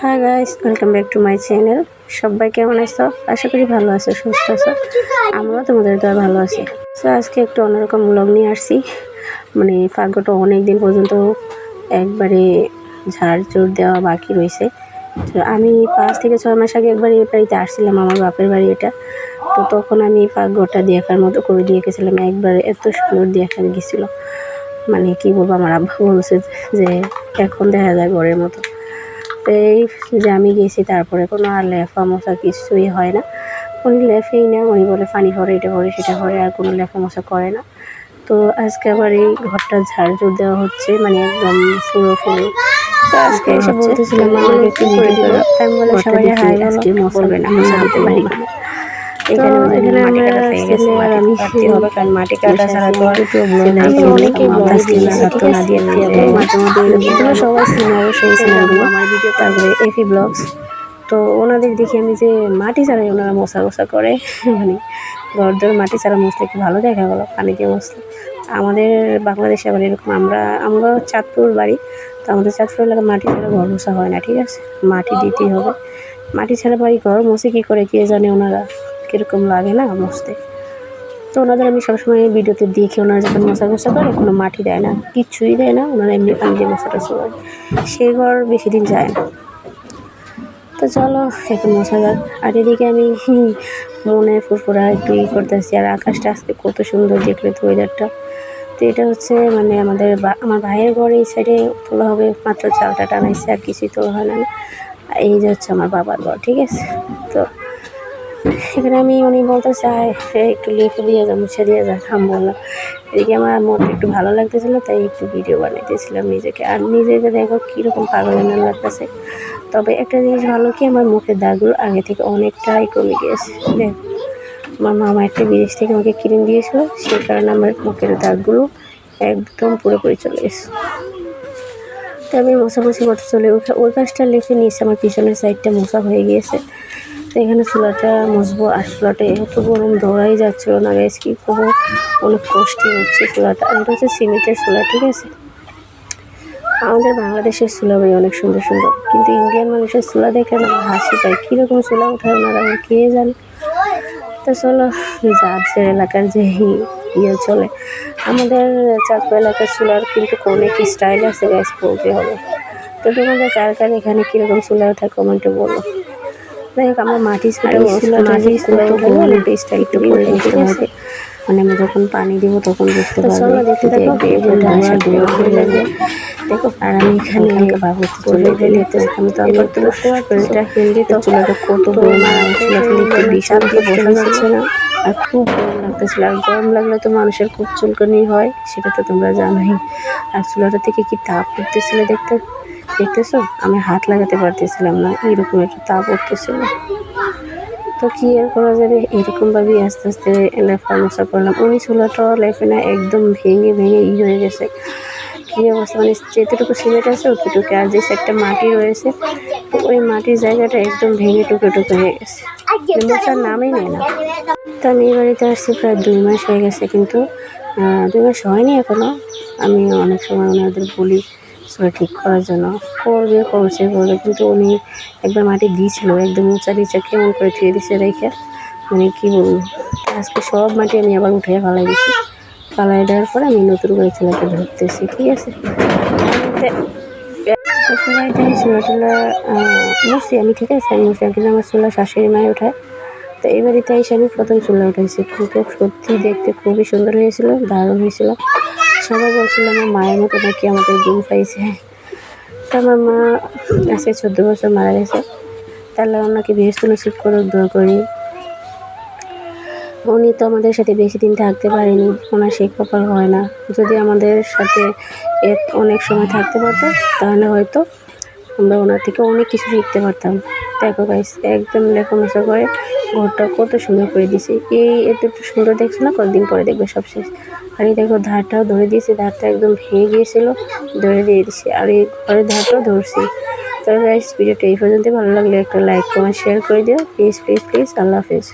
হ্যাঁ guys welcome back to my channel সবাই কেমন আছো? আশা করি ভালো আছো, সুস্থ আছো। আমরাও তোমাদের দ্বারা ভালো আছি। সো আজকে একটু অন্যরকম ব্লগ নিয়ে আসছি। মানে ফাঁকটা অনেক দিন পর্যন্ত একবারে ঝাড় চোর দেওয়া বাকি রয়েছে। তো আমি পাঁচ থেকে ছয় মাস আগে একবার এই বাড়িতে আসছিলাম, আমার বাপের বাড়ি এটা। তো তখন আমি পাকঘরটা দেখার মতো করে দিয়ে গেছিলাম। একবারে এত সুন্দর দেখা গেছিল। মানে কি বলব, আমার আব্বা বলছে যে এখন দেখা যায় ঘরের মতো। তো এই যে আমি গেছি তারপরে কোনো আর লেফা মশা কিছুই হয় না। উনি লেফেই না উনি বলে পানি ভরে এটা ভরে সেটা ভরে আর কোনো লেফা মশা করে না। তো আজকে আবার এই ঘরটা ঝাড়ঝুড় দেওয়া হচ্ছে মানে একদম পুরো ফুলো। তো আজকে এসে বলতেছিলাম আমাকে একটু দিল আমি বলে সবাই হাই আজকে মশা বলবে না মশা দিতে পারি না এখানে আমরা হবে কারণ মাটি কাটা ছাড়া তো আর অনেকেই ব্লগ দিয়ে না দিয়ে মাঝে মধ্যে সবাই সিনেমা অবশ্যই সিনেমাগুলো আমার ভিডিও তারপরে এফি ব্লগস তো ওনাদের দেখি আমি যে মাটি ছাড়াই ওনারা মশা মশা করে মানে ঘর ধরে মাটি ছাড়া মশলে কি ভালো দেখা গেলো? পানি দিয়ে মশলা। আমাদের বাংলাদেশে আবার এরকম আমরা আমরা চাঁদপুর বাড়ি তো আমাদের চাঁদপুর এলাকা মাটি ছাড়া ঘর মশা হয় না ঠিক আছে? মাটি দিতেই হবে। মাটি ছাড়া বাড়ি ঘর মশে কী করে কে জানে ওনারা? কীরকম লাগে না মুছতে তো ওনাদের আমি সবসময় ভিডিওতে দেখি, ওনারা যখন মশা মশা করে কোনো মাটি দেয় না কিচ্ছুই দেয় না, ওনারা এমনি পানি দিয়ে মশাটা সবাই সে ঘর বেশি দিন যায় না। তো চলো, এখন মশা যাক। আর এদিকে আমি মনে ফুরফুরা একটু ই করতেছি, আর আকাশটা আজকে কত সুন্দর দেখলে তো ওয়েদারটা তো এটা হচ্ছে মানে আমাদের আমার ভাইয়ের ঘর এই সাইডে তোলা হবে, মাত্র চালটা টানাইছে, আর কিছুই তোলা হয় না। এই যে হচ্ছে আমার বাবার ঘর, ঠিক আছে? তো এখানে আমি উনি বলতে চাই একটু লিখে দিয়ে যা, মুছে দিয়ে যা। আমি বললাম, এদিকে আমার মনটা একটু ভালো লাগতেছিলো, তাই একটু ভিডিও বানাইতেছিলাম নিজেকে। আর নিজেকে দেখো কীরকম পাগল না লাগতেছে। তবে একটা জিনিস ভালো কি, আমার মুখের দাগগুলো আগে থেকে অনেকটাই কমে গিয়েছে। দেখ, আমার মামা একটা বিদেশ থেকে আমাকে ক্রিম দিয়েছিল, সেই কারণে আমার মুখের দাগগুলো একদম পুরোপুরি চলে গেছে। তো আমি মশা মশামশি করতে চলে ওই কাজটা লিখে নিয়েছে আমার পিছনের সাইডটা মশা হয়ে গিয়েছে। তো এখানে চুলাটা মুছবো। আর চুলাটা এত গরম দৌড়াই যাচ্ছিল না গাইস কী করব? অনেক কষ্টই হচ্ছে চুলাটা। আর এটা হচ্ছে সিমেন্টের চুলা, ঠিক আছে? আমাদের বাংলাদেশের চুলা ভাই অনেক সুন্দর সুন্দর, কিন্তু ইন্ডিয়ান মানুষের চুলা দেখে আমার হাসি পায় কীরকম চুলা উঠায় ওনারা আমার কে জানে? তো চলো, যার যে এলাকার যে ইয়ে চলে। আমাদের চাঁদপুর এলাকার চুলার কিন্তু অনেক স্টাইল আছে গ্যাস বলতে হবে। তো তোমাদের কার কার এখানে কীরকম চুলা ওঠা কমেন্টে বলো। যাই হোক আমার মাটি একটু করে হবে মানে আমি যখন পানি দিব তখন বুঝতে পারব দেখতে দেখো আর আমি এখানে ভাবতে চলে গেলে আমি তো আবার তো বুঝতে পারব এটা তো। চুলাটা কত গরম আর আমার চুলাটা লিখতে বিশাল দিয়ে বসে যাচ্ছে না। আর খুব গরম লাগতেছিল। আর গরম লাগলে তো মানুষের খুব চুলকানি হয় সেটা তো তোমরা জানোই। আর চুলাটা থেকে কি তাপ উঠতেছিল দেখতে? দেখতেছো? আমি হাত লাগাতে পারতেছিলাম না এরকম একটা তাপ উঠতেছিল। তো কী আর করা যাবে? এরকমভাবেই আস্তে আস্তে লেফা মশা করলাম। উনি চুলাটা লেফে না একদম ভেঙে ভেঙে ই হয়ে গেছে। কী অবস্থা? মানে যেতটুকু সিমেন্ট আছে অতটুকু আর যে একটা মাটি রয়েছে, তো ওই মাটির জায়গাটা একদম ভেঙে টুকরো টুকরো হয়ে গেছে। মশার নামই নেয় না। তো আমি এই বাড়িতে আসছি প্রায় দুই মাস হয়ে গেছে, কিন্তু দুই মাস হয়নি এখনও আমি অনেক সময় ওনাদের বলি চুলা ঠিক করার জন্য। করবে করছে করবে কিন্তু উনি একবার মাটি দিয়েছিল একদম উঁচা নিচা কেমন করে ধুয়ে দিছে রেখে। মানে কী বলব? আজকে সব মাটি আমি আবার উঠে ফালাই দিছি। ফালাই দেওয়ার পরে আমি নতুন করে চুলাটা ধরতেছি, ঠিক আছে? শ্বশুরবাড়িতে আমি ঠিক আছে, আমি বসছি কিন্তু আমার চুলা শাশুড়ি মায় ওঠায় তো এই এসে আমি প্রথম চুলা উঠেছি খুব সত্যি দেখতে খুবই সুন্দর হয়েছিল, দারুণ হয়েছিল। সবাই বলছিল আমার মায়ের মতো নাকি আমাদের গুণ পাইছে তো আমার মা আছে চোদ্দ বছর মারা গেছে। তাহলে ওনাকে বৃহস্প নসিব করে দোয়া করি। উনি তো আমাদের সাথে বেশি দিন থাকতে পারেনি, ওনার সেই কপাল হয় না। যদি আমাদের সাথে এক অনেক সময় থাকতে পারতো, তাহলে হয়তো আমরা ওনার থেকে অনেক কিছু শিখতে পারতাম। দেখো গাইস একদম লেখামেশা করে ঘরটা কত সুন্দর করে দিছে এই এত সুন্দর দেখছ না? কয়েকদিন পরে দেখবে সব শেষ। আর এই দেখো ধারটাও ধরে দিয়েছি, ধারটা একদম ভেঙে গিয়েছিল, ধরে দিয়ে দিছি আর এই ঘরের ধারটাও ধরছি। তবে গাইস ভিডিওটা এই পর্যন্ত ভালো লাগলে একটা লাইক কমেন্ট শেয়ার করে দিও। প্লিজ প্লিজ প্লিজ আল্লাহ হাফিজ।